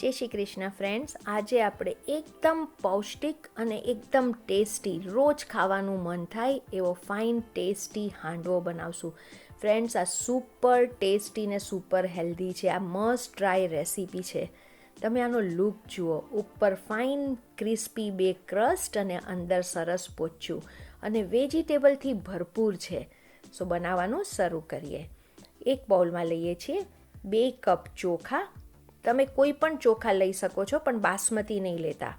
જય શ્રી કૃષ્ણ ફ્રેન્ડ્સ આજે આપણે એકદમ પૌષ્ટિક અને એકદમ ટેસ્ટી રોજ ખાવાનું મન થાય એવો ફાઇન ટેસ્ટી હાંડવો બનાવશું. ફ્રેન્ડ્સ આ સુપર ટેસ્ટી ને સુપર હેલ્ધી છે. આ મસ્ટ ટ્રાય રેસીપી છે. તમે આનો લુક જુઓ. ઉપર ફાઇન ક્રિસ્પી બે ક્રસ્ટ અને અંદર સરસ પોચ્યું. અને વેજીટેબલથી ભરપૂર છે. સો બનાવવાનું શરૂ કરીએ. એક બાઉલમાં લઈએ છીએ બે કપ ચોખા તમે કોઈ પણ ચોખા લઈ શકો છો, પણ બાસમતી નહીં લેતા.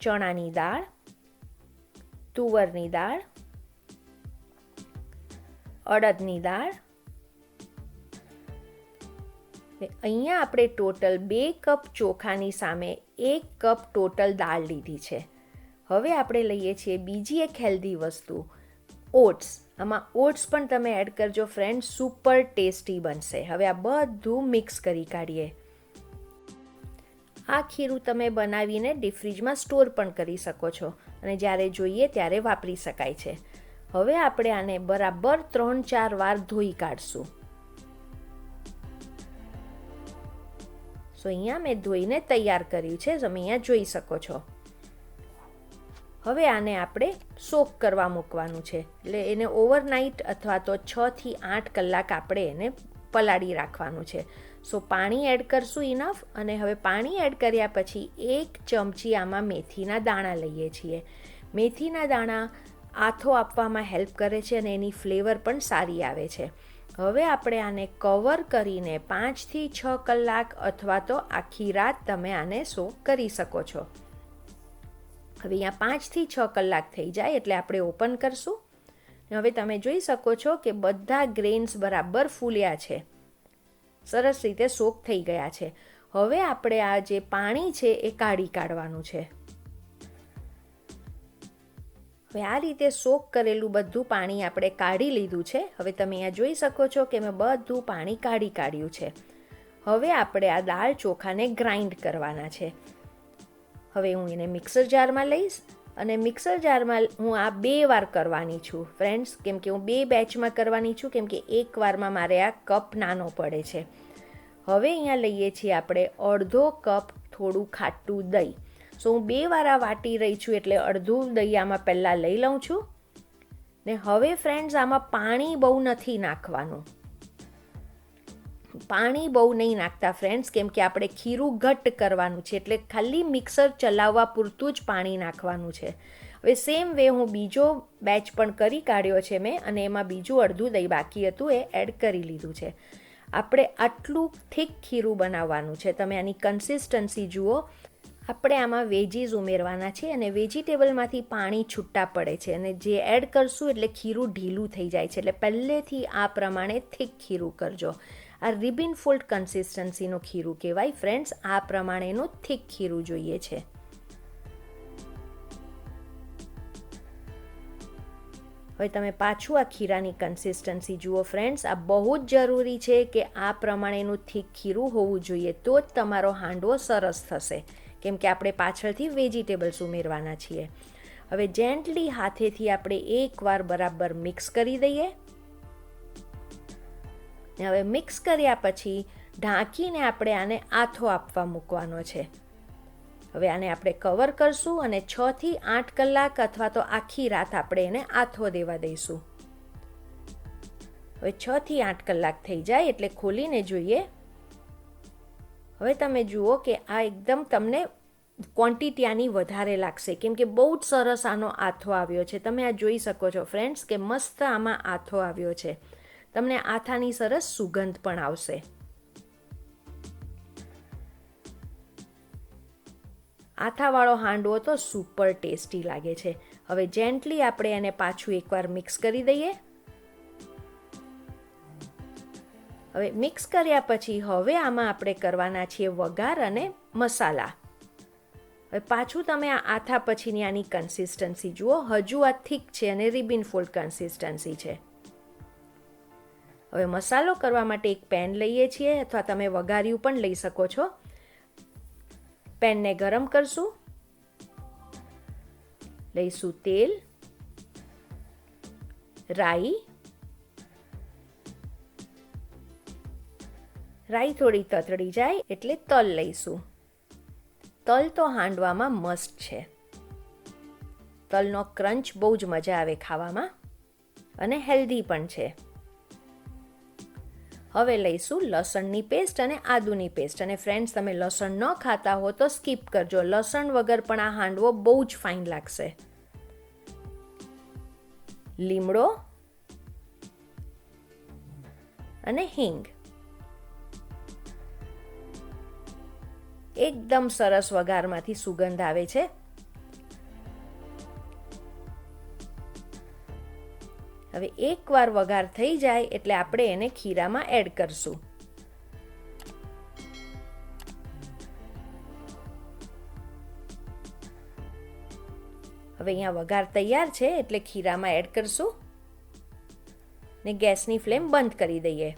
ચણાની દાળ, તુવરની દાળ, અડદની દાળ. અહીંયા આપણે ટોટલ બે કપ ચોખાની સામે એક કપ ટોટલ દાળ લીધી છે. હવે આપણે લઈએ છીએ બીજી એક હેલ્ધી વસ્તુ, ઓટ્સ. આમાં ઓટ્સ પણ તમે એડ કરજો, ફ્રેન્ડ, સુપર ટેસ્ટી બનશે. હવે આ બધું મિક્સ કરી કાઢીએ. આ ખીરું તમે બનાવીને ડીપ ફ્રીજમાં સ્ટોર પણ કરી શકો છો અને જ્યારે જોઈએ ત્યારે વાપરી શકાય છે. હવે આપણે આને બરાબર ત્રણ ચાર વાર ધોઈ કાઢશું. સો અહીંયા મેં ધોઈને તૈયાર કર્યું છે, તમે અહીંયા જોઈ શકો છો. હવે આને આપણે સોક કરવા મૂકવાનું છે. એટલે એને ઓવરનાઇટ અથવા તો છ થી આઠ કલાક આપણે એને પલાળી રાખવાનું છે. સો પાણી એડ કરશું ઇનફ અને હવે પાણી એડ કર્યા પછી એક ચમચી આમાં મેથીના દાણા લઈએ છીએ. મેથીના દાણા આથો આપવામાં હેલ્પ કરે છે અને એની ફ્લેવર પણ સારી આવે છે. હવે આપણે આને કવર કરીને પાંચથી છ કલાક અથવા તો આખી રાત તમે આને સોક કરી શકો છો. હવે અહીંયા પાંચથી છ કલાક થઈ જાય એટલે આપણે ઓપન કરશું. હવે તમે જોઈ શકો છો કે બધા ગ્રેન્સ બરાબર ફૂલ્યા છે. સરસ રીતે સોક થઈ ગયા છે. હવે આપણે આ જે પાણી છે એ કાઢી કાઢવાનું છે. હવે આ રીતે સોક કરેલું બધું પાણી આપણે કાઢી લીધું છે. હવે તમે અહીંયા જોઈ શકો છો કે મેં બધું પાણી કાઢી કાઢ્યું છે. હવે આપણે આ દાળ ચોખાને ગ્રાઇન્ડ કરવાના છે. હવે હું એને મિક્સર જારમાં લઈશ. અને મિક્સર જારમાં હું આ બે વાર કરવાની છું. ફ્રેન્ડ્સ કેમ કે હું બે બેચમાં કરવાની છું, કેમ કે એક વારમાં મારે આ કપ નાનો પડે છે. હવે અહીંયા લઈએ છીએ આપણે અડધો કપ થોડું ખાટું દહીં. સો હું બે વાર આ વાટી રહી છું એટલે અડધું દહીં આમાં પહેલાં લઈ લઉં છું. ને હવે ફ્રેન્ડ્સ આમાં પાણી બહુ નથી નાખવાનું. પાણી બહુ નહીં નાખતા ફ્રેન્ડ્સ કેમ કે આપણે ખીરું ઘટ્ટ કરવાનું છે, એટલે ખાલી મિક્સર ચલાવવા પૂરતું જ પાણી નાખવાનું છે. હવે સેમ વે હું બીજો બેચ પણ કરી કાઢ્યો છે મેં, અને એમાં બીજું અડધું દહીં બાકી હતું, એ એડ કરી લીધું છે. આપણે આટલું થીક ખીરું બનાવવાનું છે. તમે આની કન્સિસ્ટન્સી જુઓ. આપણે આમાં વેજીસ ઉમેરવાના છે, અને વેજીટેબલમાંથી પાણી છૂટા પડે છે, અને જે એડ કરશું એટલે ખીરું ઢીલું થઈ જાય છે, એટલે પહેલેથી આ પ્રમાણે થીક ખીરું કરજો. આ રિબિન ફોલ્ડ કન્સિસ્ટન્સીનું ખીરું કહેવાય. ફ્રેન્ડ્સ, આ પ્રમાણેનું થીક ખીરું જોઈએ છે. હવે તમે પાછું આ ખીરાની કન્સિસ્ટન્સી જુઓ ફ્રેન્ડ્સ. આ બહુ જ જરૂરી છે કે આ પ્રમાણેનું થીક ખીરું હોવું જોઈએ તો જ તમારો હાંડવો સરસ થશે. કેમ કે આપણે પાછળથી વેજીટેબલ્સ ઉમેરવાના છીએ. હવે જેન્ટલી હાથેથી આપણે એકવાર બરાબર મિક્સ કરી દઈએ. હવે મિક્સ કર્યા પછી ઢાંકીને આપણે આને આથો આપવા મૂકવાનો છે. હવે આને આપણે કવર કરશું અને છ થી આઠ કલાક અથવા તો આખી રાત આપણે એને આથો દેવા દઈશું. હવે છ થી આઠ કલાક થઈ જાય એટલે ખોલીને જોઈએ. હવે તમે જુઓ કે આ એકદમ તમને ક્વોન્ટિટી આની વધારે લાગશે. કેમ કે બહુ જ સરસ આનો આથો આવ્યો છે. તમે આ જોઈ શકો છો ફ્રેન્ડ્સ કે મસ્ત આમાં આથો આવ્યો છે. તમને આથાની સરસ સુગંધ પણ આવશે. આથાવાળો હાંડવો તો સુપર ટેસ્ટી લાગે છે. હવે જેન્ટલી આપણે એને પાછું એકવાર મિક્સ કરી દઈએ. હવે મિક્સ કર્યા પછી હવે આમાં આપણે કરવાના છીએ વઘાર અને મસાલા. હવે પાછું તમે આ આથા પછીની આની કન્સિસ્ટન્સી જુઓ. હજુ આ થીક છે અને રિબિન ફોલ્ડ કન્સિસ્ટન્સી છે. હવે મસાલો કરવા માટે એક પેન લઈએ છીએ અથવા તમે વઘાર્યું પણ લઈ શકો છો. પેનને ગરમ કરશું. લઈશું તેલ. રાઈ. રાઈ થોડી તતડી જાય એટલે તલ લઈશું. તલ તો હાંડવામાં મસ્ત છે. તલનો ક્રંચ બહુ જ મજા આવે ખાવામાં. અને હેલ્ધી પણ છે. હવે લઈશું લસણની પેસ્ટ અને આદુની પેસ્ટ અને ફ્રેન્ડ્સ તમે લસણ ન ખાતા હો તો સ્કીપ કરજો. લસણ વગર પણ આ હાંડવો બહુ જ ફાઇન લાગશે. લીમડો અને હિંગ. એકદમ સરસ વઘારમાંથી સુગંધ આવે છે. હવે એકવાર વઘાર થઈ જાય એટલે આપણે એને ખીરામાં એડ કરશું. હવે અહીંયા વઘાર તૈયાર છે એટલે ખીરામાં એડ કરશું. ને ગેસની ફ્લેમ બંધ કરી દઈએ.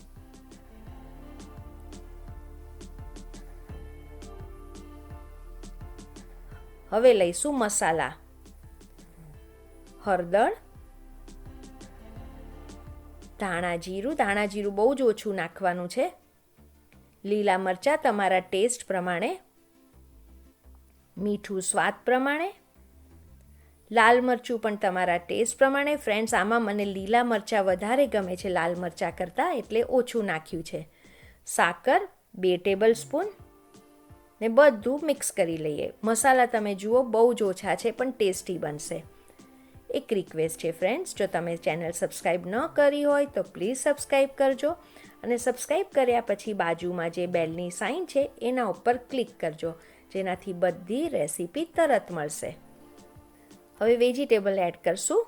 હવે લઈશું મસાલા. હળદર ધાણા જીરું ધાણા જીરું બહુ જ ઓછું નાખવાનું છે. લીલા મરચાં તમારા ટેસ્ટ પ્રમાણે, મીઠું સ્વાદ પ્રમાણે, લાલ મરચું પણ તમારા ટેસ્ટ પ્રમાણે. ફ્રેન્ડ્સ, આમાં મને લીલા મરચાં વધારે ગમે છે લાલ મરચાં કરતાં, એટલે ઓછું નાખ્યું છે. સાકર, બે ટેબલ સ્પૂન ને બધું મિક્સ કરી લઈએ. મસાલા તમે જુઓ, બહુ જ ઓછા છે, પણ ટેસ્ટી બનશે. એક રિક્વેસ્ટ છે ફ્રેન્ડ્સ જો તમે ચેનલ સબસ્ક્રાઈબ ન કરી હોય, તો પ્લીઝ સબસ્ક્રાઈબ કરજો અને સબસ્ક્રાઈબ કર્યા પછી બાજુમાં જે બેલની સાઇન છે, એના ઉપર ક્લિક કરજો. જેનાથી બધી રેસીપી તરત મળશે. હવે વેજીટેબલ એડ કરશું.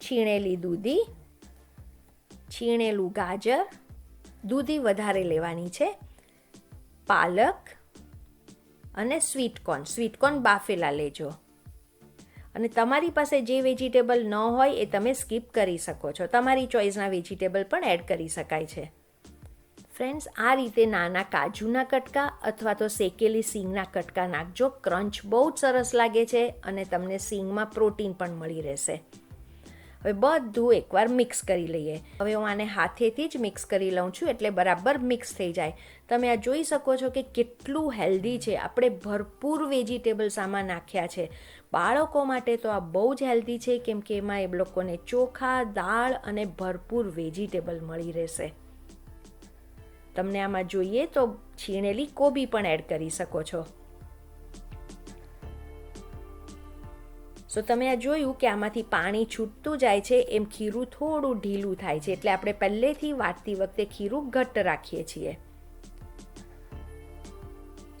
છીણેલી દૂધી, છીણેલું ગાજર, દૂધી વધારે લેવાની છે, પાલક અને સ્વીટકોર્ન સ્વીટકોર્ન બાફેલા લેજો. અને તમારી પાસે જે વેજીટેબલ ન હોય એ તમે સ્કીપ કરી શકો છો. તમારી ચોઇસના વેજીટેબલ પણ એડ કરી શકાય છે. ફ્રેન્ડ્સ, આ રીતે નાના કાજુના કટકા અથવા તો શેકેલી સિંગના કટકા નાખજો. ક્રંચ બહુ જ સરસ લાગે છે અને તમને સિંગમાં પ્રોટીન પણ મળી રહેશે. હવે બધું એકવાર મિક્સ કરી લઈએ. હવે હું આને હાથેથી જ મિક્સ કરી લઉં છું એટલે બરાબર મિક્સ થઈ જાય. તમે આ જોઈ શકો છો કે કેટલું હેલ્ધી છે. આપણે ભરપૂર વેજીટેબલ્સ આમાં નાખ્યા છે. બાળકો માટે તો આ બહુ જ હેલ્ધી છે, કેમ કે એમાં એ લોકોને ચોખા, દાળ અને ભરપૂર વેજીટેબલ મળી રહેશે. તમને આમાં જોઈએ તો છીણેલી કોબી પણ એડ કરી શકો છો. સો તમે આ જોયું કે આમાંથી પાણી છૂટતું જાય છે, એમ ખીરું થોડું ઢીલું થાય છે, એટલે આપણે પહેલેથી વાટતી વખતે ખીરું ઘટ્ટ રાખીએ છીએ.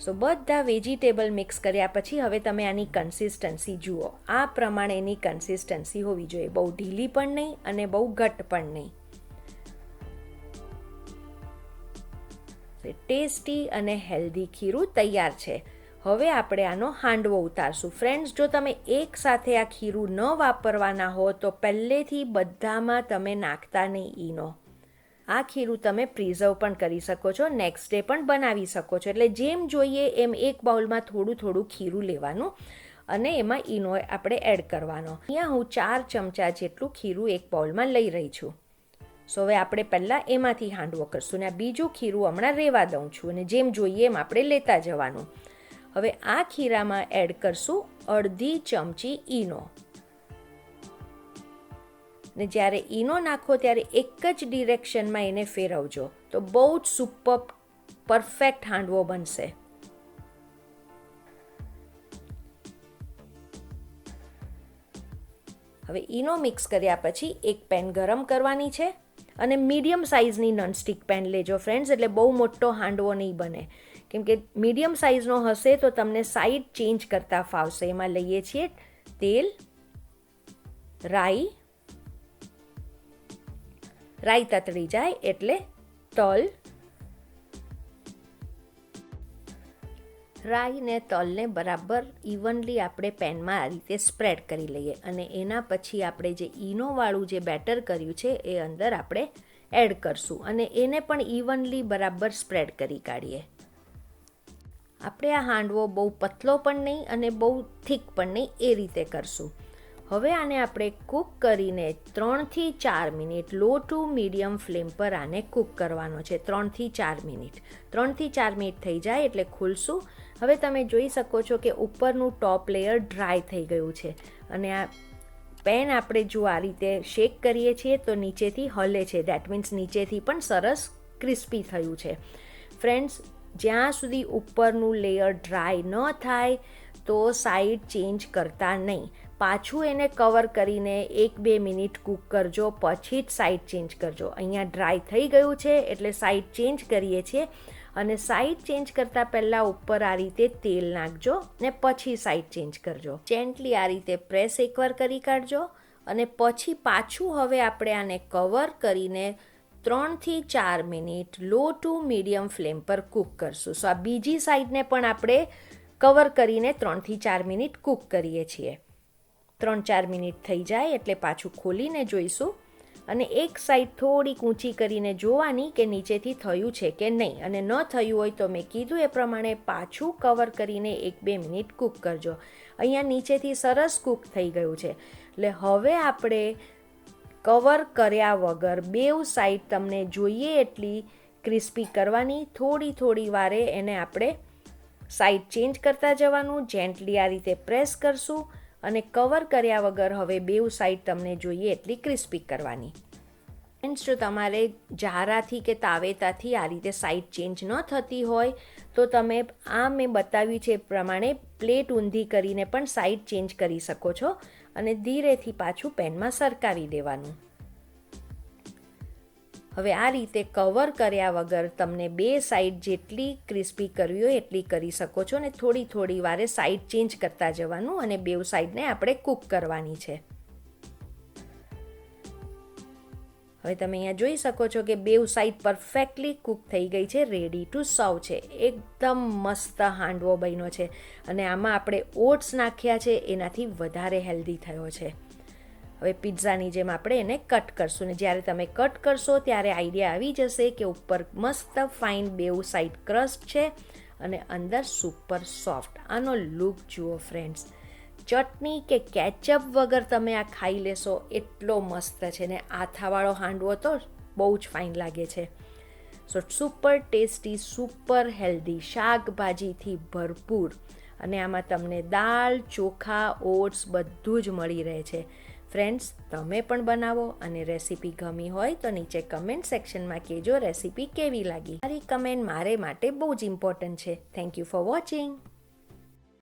સો બધા વેજીટેબલ મિક્સ કર્યા પછી હવે તમે આની કન્સિસ્ટન્સી જુઓ. આ પ્રમાણેની કન્સિસ્ટન્સી હોવી જોઈએ. બહુ ઢીલી પણ નહીં અને બહુ ઘટ્ટ પણ નહીં. ટેસ્ટી અને હેલ્ધી ખીરું તૈયાર છે. હવે આપણે આનો હાંડવો ઉતારશું. ફ્રેન્ડ્સ જો તમે એક સાથે આ ખીરું ન વાપરવાના હો, તો પહેલેથી બધામાં તમે નાખતા નહીં ઈનો. આ ખીરું તમે પ્રિઝર્વ પણ કરી શકો છો નેક્સ્ટ ડે પણ બનાવી શકો છો. એટલે જેમ જોઈએ એમ એક બાઉલમાં થોડું થોડું ખીરું લેવાનું અને એમાં ઈનો આપણે એડ કરવાનો. અહીંયા હું ચાર ચમચા જેટલું ખીરું એક બાઉલમાં લઈ રહી છું. સો હવે આપણે પહેલાં એમાંથી હાંડવો કરશું ને આ બીજું ખીરું હમણાં રહેવા દઉં છું અને જેમ જોઈએ એમ આપણે લેતા જવાનું. હવે આ ખીરામાં એડ કરશું અડધી ચમચી ઈનો. ને જ્યારે ઈનો નાખો ત્યારે એક જ ડિરેક્શનમાં એને ફેરવજો. તો બહુ જ સુપર, પરફેક્ટ હાંડવો બનશે. હવે ઈનો મિક્સ કર્યા પછી એક પેન ગરમ કરવાની છે અને મીડિયમ સાઇઝની નોનસ્ટિક પેન લેજો ફ્રેન્ડ્સ, એટલે બહુ મોટો હાંડવો નહીં બને. કેમ કે મીડિયમ સાઇઝનો હશે તો તમને સાઈડ ચેન્જ કરતાં ફાવશે. એમાં લઈએ છીએ તેલ, રાઈ રાઈ તતડી જાય એટલે તલ. રાઈ ને તલને બરાબર ઇવનલી આપણે પેનમાં આ રીતે સ્પ્રેડ કરી લઈએ અને એના પછી આપણે જે ઈનોવાળું જે બેટર કર્યું છે એ અંદર આપણે એડ કરશું અને એને પણ ઇવનલી બરાબર સ્પ્રેડ કરી કાઢીએ. આપણે આ હાંડવો બહુ પતલો પણ નહીં અને બહુ થીક પણ નહીં, એ રીતે કરશું. હવે આને આપણે કૂક કરીને ત્રણથી ચાર minute low to medium flame પર આને કૂક કરવાનો છે. ત્રણથી ચાર મિનિટ. ત્રણથી ચાર મિનિટ થઈ જાય એટલે ખુલશું. હવે તમે જોઈ શકો છો કે ઉપરનું ટોપ લેયર ડ્રાય થઈ ગયું છે અને આ પેન આપણે જો આ રીતે શેક કરીએ છીએ તો નીચેથી હલે છે. દેટ મીન્સ નીચેથી પણ સરસ ક્રિસ્પી થયું છે. ફ્રેન્ડ્સ જ્યાં સુધી ઉપરનું લેયર ડ્રાય ન થાય તો સાઈડ ચેન્જ કરતા નહીં. પાછું એને કવર કરીને એક બે મિનિટ કૂક કરજો, પછી જ સાઈડ ચેન્જ કરજો. અહીંયા ડ્રાય થઈ ગયું છે, એટલે સાઈડ ચેન્જ કરીએ છીએ. અને સાઈડ ચેન્જ કરતાં પહેલાં ઉપર આ રીતે તેલ નાખજો ને પછી સાઈડ ચેન્જ કરજો. જેન્ટલી આ રીતે પ્રેસ એકવાર કરી કાઢજો અને પછી પાછું હવે આપણે આને કવર કરીને ત્રણથી ચાર minute low to medium flame પર કૂક કરશું. સો આ બીજી સાઈડને પણ આપણે કવર કરીને ત્રણથી ચાર મિનિટ કૂક કરીએ છીએ. ત્રણ ચાર મિનિટ થઈ જાય એટલે પાછું ખોલીને જોઈશું. અને એક સાઈડ થોડીક ઊંચી કરીને જોવાની કે નીચેથી થયું છે કે નહીં. અને ન થયું હોય તો મેં કીધું એ પ્રમાણે પાછું કવર કરીને એક બે મિનિટ કૂક કરજો. અહીંયા નીચેથી સરસ કૂક થઈ ગયું છે. એટલે હવે આપણે કવર કર્યા વગર બેવ સાઈડ તમને જોઈએ એટલી ક્રિસ્પી કરવાની. થોડી થોડી વારે એને આપણે સાઈડ ચેન્જ કરતા જવાનું. જેન્ટલી આ રીતે પ્રેસ કરશું. અને કવર કર્યા વગર હવે બેઉ સાઈડ તમને જોઈએ એટલી ક્રિસ્પી કરવાની. ફ્રેન્ડ્સ જો તમારે જારાથી કે તાવેતાથી આ રીતે સાઈડ ચેન્જ ન થતી હોય, તો તમે આ મેં બતાવ્યું છે પ્રમાણે પ્લેટ ઊંધી કરીને પણ સાઈડ ચેન્જ કરી શકો છો અને ધીરેથી પાછું પેનમાં સરકાવી દેવાનું. હવે આ રીતે કવર કર્યા વગર તમને બે સાઈડ જેટલી ક્રિસ્પી કરવી હોય એટલી કરી શકો છો અને થોડી થોડી વારે સાઈડ ચેન્જ કરતા જવાનું અને બેઉ સાઈડને આપણે કૂક કરવાની છે. હવે તમે અહીંયા જોઈ શકો છો કે બેઉ સાઈડ પરફેક્ટલી કૂક થઈ ગઈ છે રેડી ટુ સર્વ છે. એકદમ મસ્ત હાંડવો બન્યો છે અને આમાં આપણે ઓટ્સ નાખ્યા છે, એનાથી વધારે હેલ્ધી થયો છે. હવે પિઝાની જેમ આપણે એને કટ કરશું. ને જ્યારે તમે કટ કરશો ત્યારે આઈડિયા આવી જશે કે ઉપર મસ્ત ફાઇન બેઉ સાઈડ ક્રસ્ટ છે અને અંદર સુપર સોફ્ટ. આનો લુક જુઓ ફ્રેન્ડ્સ. ચટણી કે કેચઅપ વગર તમે આ ખાઈ લેશો એટલો મસ્ત છે ને આથાવાળો હાંડવો તો બહુ જ ફાઇન લાગે છે. So super tasty, super healthy શાકભાજીથી ભરપૂર. અને આમાં તમને દાળ, ચોખા, ઓટ્સ બધું જ મળી રહે છે. ફ્રેન્ડ્સ, તમે પણ બનાવો અને રેસીપી ગમી હોય તો નીચે કમેન્ટ સેક્શનમાં કહેજો રેસીપી કેવી લાગી. મારી કમેન્ટ મારે માટે બહુ જ ઇમ્પોર્ટન્ટ છે. Thank you for watching